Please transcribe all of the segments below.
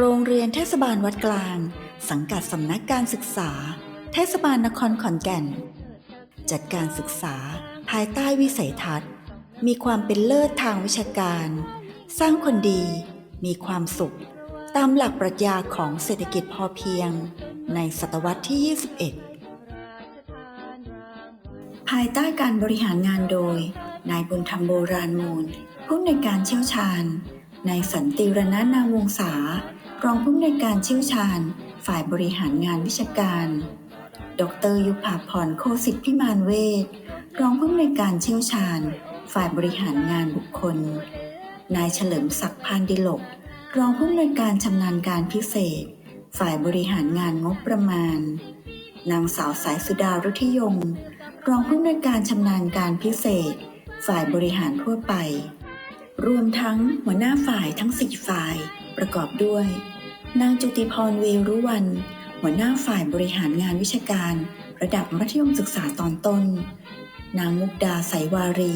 โรงเรียนเทศบาลวัดกลาง สังกัดสำนักการศึกษา เทศบาลนครขอนแก่น จัดการศึกษาภายใต้วิสัยทัศน์ มีความเป็นเลิศทางวิชาการ สร้างคนดี มีความสุข ตามหลักปรัชญาของเศรษฐกิจพอเพียง ในศตวรรษที่ 21 ภายใต้การบริหารงานโดย นายบุญธรรมโบราณมูล ผู้อำนการเชี่ยวชาญ นายสันติรณนาวงศา รองผู้อำนวยการเชี่ยวชาญ ฝ่ายบริหารงานวิชาการ ดรยุภาพรโคสิทธิพิมานเวทรองผู้อำนวยการเชี่ยวชาญ ฝ่ายบริหารงานบุคคล นายเฉลิมศักดิ์พานดิลก รองผู้อำนวยการชำนาญการพิเศษ ฝ่ายบริหารงานงบประมาณ นางสาวสายสุดารุธิยง รองผู้อำนวยการชำนาญการพิเศษ ฝ่ายบริหารทั่วไป รวมทั้งหัวหน้าฝ่ายทั้งสี่ฝ่ายประกอบด้วย นางจุติพรเวรุวัน หัวหน้าฝ่ายบริหารงานวิชาการ ระดับมัธยมศึกษาตอนต้น นางมุกดาไสยวารี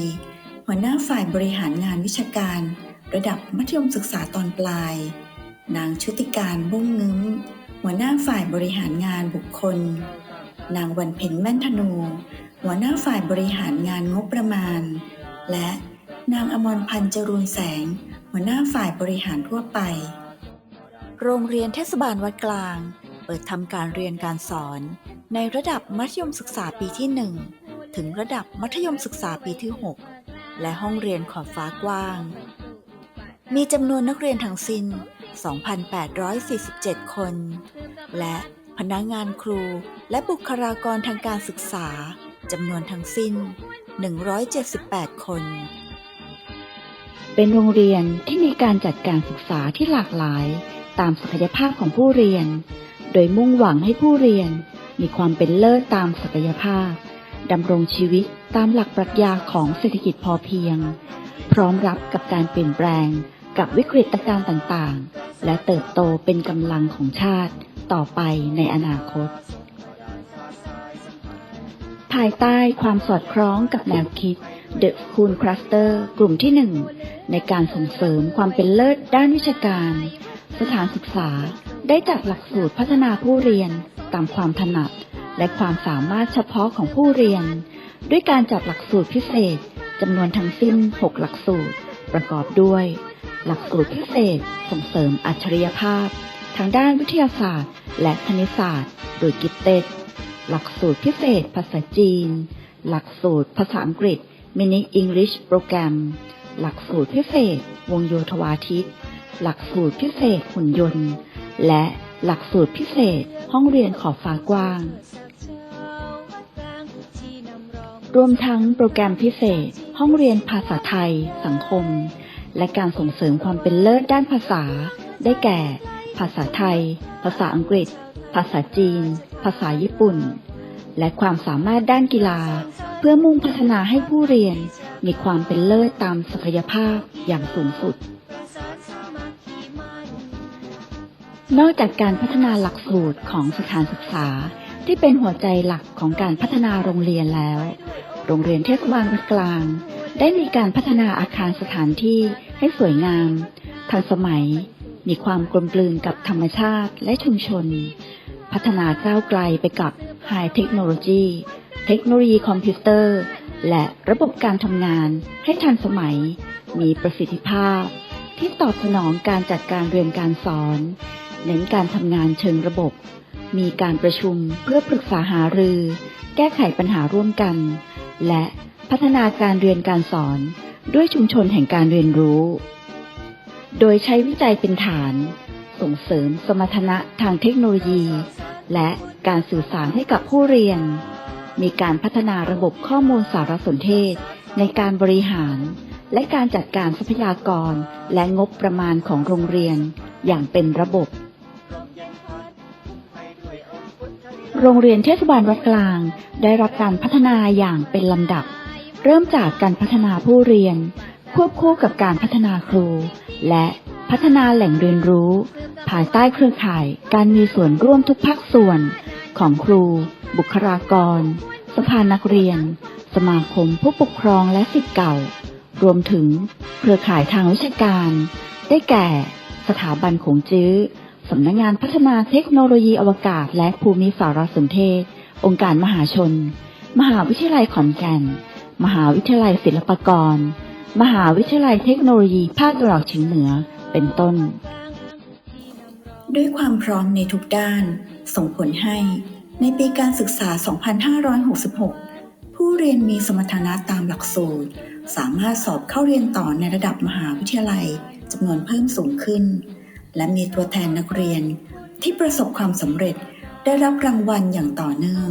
หัวหน้าฝ่ายบริหารงานวิชาการ ระดับมัธยมศึกษาตอนปลาย นางชุติการบุ้งงึ้ม หัวหน้าฝ่ายบริหารงานบุคคล นางวันเพ็ญแม่นธนู หัวหน้าฝ่ายบริหารงานงบประมาณ และนางอมรพันธ์จรูนแสง หัวหน้าฝ่ายบริหารทั่วไป โรงเรียนเทศบาลวัดกลาง เปิดทำการเรียนการสอน ในระดับมัธยมศึกษาปีที่ 1 ถึงระดับมัธยมศึกษาปีที่ 6 และห้องเรียนขอบฟ้ากว้าง มีจำนวนนักเรียนทั้งสิ้น 2,847 คน และพนักงานครูและบุคลากรทางการศึกษาจำนวนทั้งสิ้น 178 คน เป็นโรงเรียนที่มีการจัดการศึกษาที่หลากหลาย ตามศักยภาพของผู้เรียน โดยมุ่งหวังให้ผู้เรียนมีความเป็นเลิศตามศักยภาพดำรงชีวิตตามหลักปรัชญาของเศรษฐกิจพอเพียง พร้อมรับกับการเปลี่ยนแปลง กับวิกฤตการณ์ต่างๆ และเติบโตเป็นกำลังของชาติต่อไปในอนาคต ภายใต้ความสอดคล้องกับแนวคิด The Cool Cluster กลุ่มที่ 1 ในการส่งเสริมความเป็นเลิศด้านวิชาการ สถานศึกษาได้จัดหลักสูตรพัฒนาผู้เรียนตามความถนัด และความสามารถเฉพาะของผู้เรียน ด้วยการจัดหลักสูตรพิเศษจำนวนทั้งสิ้น 6 หลักสูตร ประกอบด้วย หลักสูตรพิเศษส่งเสริมอัจฉริยภาพ ทางด้านวิทยาศาสตร์ และคณิตศาสตร์ โดยกิฟเต็ดหลักสูตรพิเศษ ภาษาจีน หลักสูตรภาษาอังกฤษ Mini English โปรแกรมหลักสูตรพิเศษ วงโยธวาทิต หลักสูตรพิเศษหุ่นยนต์ และหลักสูตรพิเศษห้องเรียนขอบฟ้ากว้าง รวมทั้งโปรแกรมพิเศษ ห้องเรียนภาษาไทย สังคม และการส่งเสริมความเป็นเลิศด้านภาษา ได้แก่ ภาษาไทย ภาษาอังกฤษ ภาษาจีน ภาษาญี่ปุ่น และความสามารถด้านกีฬา เพื่อมุ่งพัฒนาให้ผู้เรียนมีความเป็นเลิศตามศักยภาพอย่างสูงสุด นอกจากการพัฒนาหลักสูตรของสถานศึกษา ที่เป็นหัวใจหลักของการพัฒนาโรงเรียนแล้ว โรงเรียนเทศบาลกลาง ได้มีการพัฒนาอาคารสถานที่ให้สวยงามทันสมัย มีความกลมกลืนกับธรรมชาติและชุมชน พัฒนาก้าวไกลไปกับไฮเทคโนโลยี เทคโนโลยีคอมพิวเตอร์ และระบบการทำงานให้ทันสมัย มีประสิทธิภาพ ที่ตอบสนองการจัดการเรียนการสอน เน้นการทำงานเชิงระบบ มีการประชุมเพื่อปรึกษาหารือ แก้ไขปัญหาร่วมกัน และพัฒนาการเรียนการสอนด้วยชุมชนแห่งการเรียนรู้ โดยใช้วิจัยเป็นฐาน ส่งเสริมสมรรถนะทางเทคโนโลยี และการสื่อสารให้กับผู้เรียน มีการพัฒนาระบบข้อมูลสารสนเทศ ในการบริหาร และการจัดการทรัพยากรและงบประมาณของโรงเรียนอย่างเป็นระบบ โรงเรียนเทศบาลวัดกลาง ได้รับการพัฒนาอย่างเป็นลำดับ เริ่มจากการพัฒนาผู้เรียน ควบคู่กับการพัฒนาครู และพัฒนาแหล่งเรียนรู้ ภายใต้เครือข่ายการมีส่วนร่วมทุกภาคส่วน ของครู บุคลากร สภานักเรียน สมาคมผู้ปกครองและสิทธิ์เก่า รวมถึงเครือข่ายทางวิชาการ ได้แก่ สถาบันขงจื้อ สำนักงานพัฒนาเทคโนโลยีอวกาศ และภูมิสารสนเทศ องค์การมหาชน มหาวิทยาลัยขอนแก่น มหาวิทยาลัยศิลปากร มหาวิทยาลัยเทคโนโลยีภาคตะวันออกเฉียงเหนือ เป็นต้น ด้วยความพร้อมในทุกด้าน ส่งผลให้ ในปีการศึกษา 2566 ผู้เรียนมีสมรรถนะตามหลักสูตร สามารถสอบเข้าเรียนต่อในระดับมหาวิทยาลัยจำนวนเพิ่มสูงขึ้น และมีตัวแทนนักเรียนที่ประสบความสำเร็จได้รับรางวัลอย่างต่อเนื่อง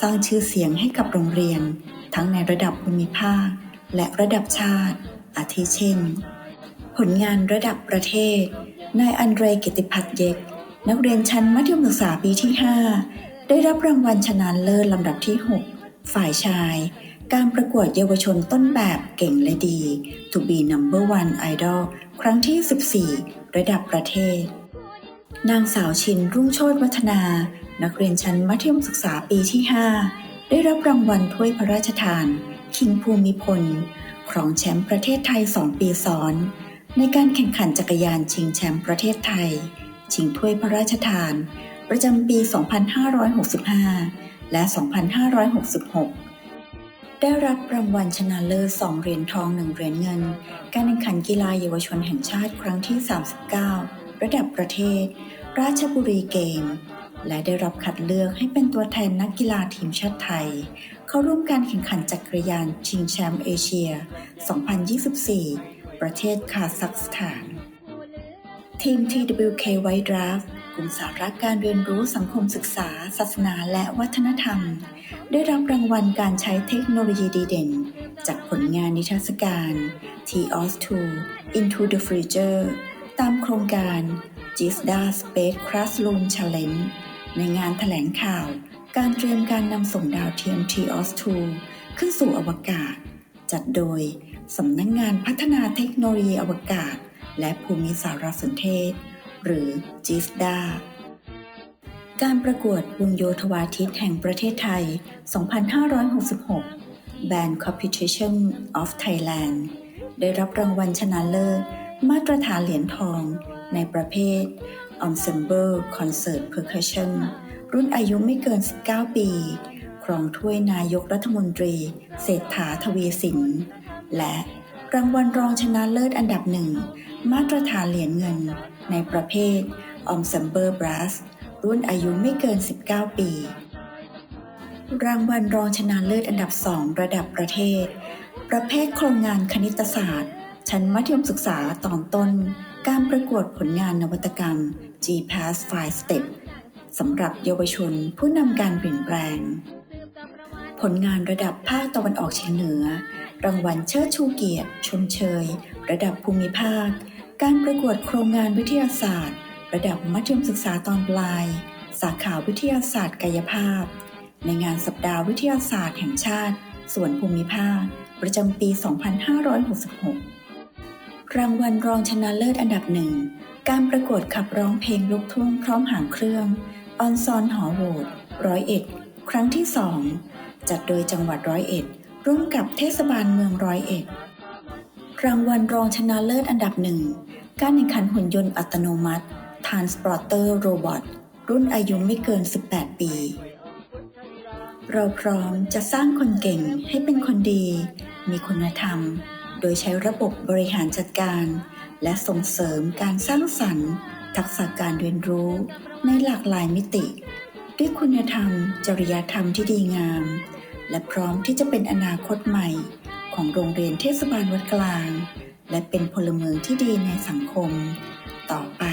สร้างชื่อเสียงให้กับโรงเรียน ทั้งในระดับภูมิภาค และระดับชาติ อาทิเช่น ผลงานระดับประเทศ นายอันเดรกิติพัฒเยก นักเรียนชั้นมัธยมศึกษาปีที่ 5 ได้รับรางวัลชนะเลิศลำดับที่ 6 ฝ่ายชาย การประกวดเยาวชนต้นแบบเก่งและดี To be number one idol ครั้งที่ 14 ระดับประเทศ นางสาวชินรุ่งโชติวัฒนา นักเรียนชั้นมัธยมศึกษาปีที่ 5 ได้รับรางวัลถ้วยพระราชทาน คิงภูมิพล ครองแชมป์ประเทศไทย 2 ปีซ้อน ในการแข่งขันจักรยานชิงแชมป์ประเทศไทย ชิงถ้วยพระราชทาน ประจำปี 2565 และ 2566 ได้รับรางวัลชนะเลิศ2เหรียญทอง 1 เหรียญเงิน การแข่งขันกีฬาเยาวชนแห่งชาติครั้งที่ 39 ระดับประเทศ ราชบุรีเกม และได้รับคัดเลือกให้เป็นตัวแทนนักกีฬาทีมชาติไทย เข้าร่วมการแข่งขันจักรยานชิงแชมป์เอเชีย 2024 ประเทศคาซัคสถาน ทีม TWK White Draft กลุ่มสาระการเรียนรู้สังคมศึกษา ศาสนาและวัฒนธรรม ได้รับรางวัลการใช้เทคโนโลยีดีเด่น จากผลงานนิทรรศการ TOS 2 Into the Future ตามโครงการ GISDA Space Classroom Challenge ในงานแถลงข่าวการเตรียมการนำส่งดาวเทียม TOS 2 ขึ้นสู่อวกาศ จัดโดยสำนักงงานพัฒนาเทคโนโลยีอวกาศ และภูมิสารสนเทศ หรือ GISDA การประกวดวงโยธวาทิตแห่งประเทศไทย 2566 Band Competition of Thailand ได้รับรางวัลชนะเลิศ มาตรฐานเหรียญทอง ในประเภท Ensemble Concert Percussion รุ่นอายุไม่เกิน 19 ปี ครองถ้วยนายกรัฐมนตรี เศรษฐาทวีสิน และรางวัลรองชนะเลิศอันดับหนึ่ง มาตรฐานเหรียญเงิน ในประเภท Ensemble Brass รุ่นอายุไม่เกิน 19 ปี รางวัลรองชนะเลิศอันดับ2ระดับประเทศ ประเภทโครงงานคณิตศาสตร์ ชั้นมัธยมศึกษาตอนต้น การประกวดผลงานนวัตกรรม GPass 5 Step สำหรับเยาวชนผู้นำการเปลี่ยนแปลง ผลงานระดับภาคตะวันออกเฉียงเหนือ รางวัลเชิดชูเกียรติ ชมเชย ระดับภูมิภาค การประกวดโครงงานวิทยาศาสตร์ ระดับมัธยมศึกษาตอนปลาย สาขาวิทยาศาสตร์กายภาพ ในงานสัปดาห์วิทยาศาสตร์แห่งชาติ ส่วนภูมิภาค ประจำปี 2566 รางวัลรองชนะเลิศอันดับหนึ่ง การประกวดขับร้องเพลงลูกทุ่งพร้อมหางเครื่อง ออนซอนหอโหวตร้อยเอ็ด ครั้งที่สองจัดโดยจังหวัดร้อยเอ็ด ร่วมกับเทศบาลเมืองร้อยเอ็ด รางวัลรองชนะเลิศอันดับหนึ่ง การแข่งขันหุ่นยนต์อัตโนมัติ Transporter Robot รุ่นอายุไม่เกิน 18 ปี เราพร้อมจะสร้างคนเก่งให้เป็นคนดี มีคุณธรรม โดยใช้ระบบบริหารจัดการ และส่งเสริมการสร้างสรรค์ ทักษะการเรียนรู้ในหลากหลายมิติ ด้วยคุณธรรม จริยธรรมที่ดีงาม และพร้อมที่จะเป็นอนาคตใหม่ ของโรงเรียนเทศบาลวัดกลาง และเป็นพลเมืองที่ดีในสังคม ต่อไป